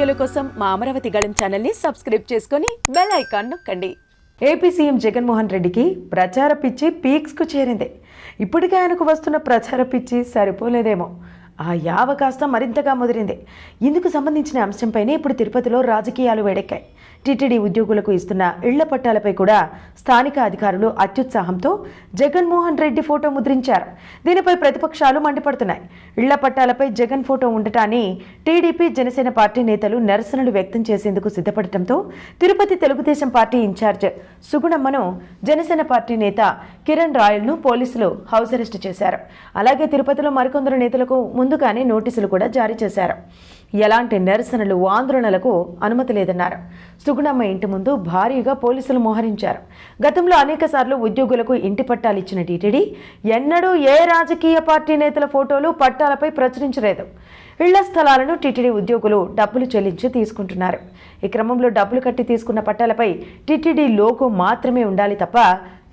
వీడియోల కోసం మా అమరావతి గళం ఛానల్ని సబ్స్క్రైబ్ చేసుకొని బెల్ ఐకాన్ నొక్కండి. ఏపీ సీఎం జగన్మోహన్ రెడ్డికి ప్రచార పిచ్చి పీక్స్కు చేరింది. ఇప్పటికే ఆయనకు వస్తున్న ప్రచార పిచ్చి సరిపోలేదేమో. ఆ యావ కాస్త మరింతగా ముదిరింది. ఇందుకు సంబంధించిన అంశంపైనే ఇప్పుడు తిరుపతిలో రాజకీయాలు వేడెక్కాయి. టీటీడీ ఉద్యోగులకు ఇస్తున్న ఇళ్ళ పట్టాలపై కూడా స్థానిక అధికారులు అత్యుత్సాహంతో జగన్మోహన్ రెడ్డి ఫోటో ముద్రించారు. దీనిపై ప్రతిపక్షాలు మండిపడుతున్నాయి. ఇళ్ళ పట్టాలపై జగన్ ఫోటో ఉండటాన్ని టీడీపీ జనసేన పార్టీ నేతలు నిరసనలు వ్యక్తం చేసేందుకు సిద్ధపడటంతో తిరుపతి తెలుగుదేశం పార్టీ ఇన్ఛార్జ్ సుగుణమ్మను జనసేన పార్టీ నేత కిరణ్ రాయల్ను పోలీసులు హౌస్ అరెస్ట్ చేశారు. అలాగే తిరుపతిలో మరికొందరు నేతలకు ముందుగానే నోటీసులు కూడా జారీ చేశారు. ఎలాంటి నిరసనలు ఆందోళనలకు అనుమతి లేదన్నారు. సుగుణమ్మ ఇంటి ముందు భారీగా పోలీసులు మోహరించారు. గతంలో అనేక సార్లు ఉద్యోగులకు ఇంటి పట్టాలు ఇచ్చిన టీటీడీ ఎన్నడూ ఏ రాజకీయ పార్టీ నేతల ఫోటోలు పట్టాలపై ప్రచురించలేదు. ఇళ్ళ స్థలాలను టీటీడీ ఉద్యోగులు డబ్బులు చెల్లించి తీసుకుంటున్నారు. ఈ క్రమంలో డబ్బులు కట్టి తీసుకున్న పట్టాలపై టీటీడీ లోగో మాత్రమే ఉండాలి తప్ప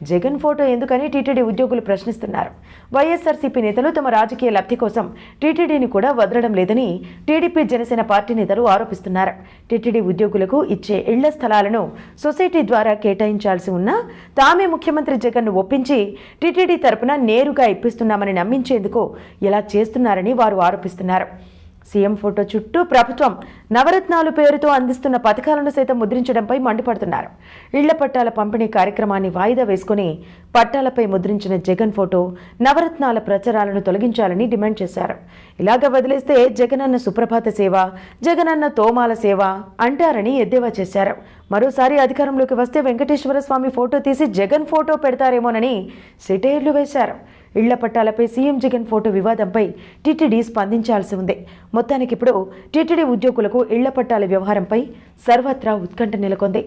జగన్ ఫోటో ఎందుకని టీటీడీ ఉద్యోగులు ప్రశ్నిస్తున్నారు. వైఎస్ఆర్సీపీ నేతలు తమ రాజకీయ లబ్ధి కోసం టీటీడీని కూడా వదలడం లేదని టీడీపీ జనసేన పార్టీ నేతలు ఆరోపిస్తున్నారు. టీటీడీ ఉద్యోగులకు ఇచ్చే ఇళ్ళ స్థలాలను సొసైటీ ద్వారా కేటాయించాల్సి ఉన్నా తామే ముఖ్యమంత్రి జగన్ను ఒప్పించి టీటీడీ తరపున నేరుగా ఇప్పిస్తున్నామని నమ్మించేందుకు ఇలా చేస్తున్నారని వారు ఆరోపిస్తున్నారు. సీఎం ఫోటో చుట్టూ ప్రభుత్వం నవరత్నాలు పేరుతో అందిస్తున్న పథకాలను సైతం ముద్రించడంపై మండిపడుతున్నారు. ఇళ్ళ పట్టాల పంపిణీ కార్యక్రమాన్ని వాయిదా వేసుకుని పట్టాలపై ముద్రించిన జగన్ ఫోటో నవరత్నాల ప్రచారాలను తొలగించాలని డిమాండ్ చేశారు. ఇలాగ వదిలేస్తే జగనన్న సుప్రభాత సేవ జగనన్న తోమాల సేవ అంటారని ఎద్దేవా చేశారు. మరోసారి అధికారంలోకి వస్తే వెంకటేశ్వర స్వామి ఫోటో తీసి జగన్ ఫోటో పెడతారేమోనని సెటైర్లు వేశారు. ఇళ్ళ పట్టాలపై సీఎం జగన్ ఫోటో వివాదంపై టీటీడీ స్పందించాల్సి ఉంది. మొత్తానికి ఇప్పుడు టీటీడీ ఉద్యోగులకు ఇళ్ళ పట్టాల వ్యవహారంపై సర్వత్రా ఉత్కంఠ నెలకొంది.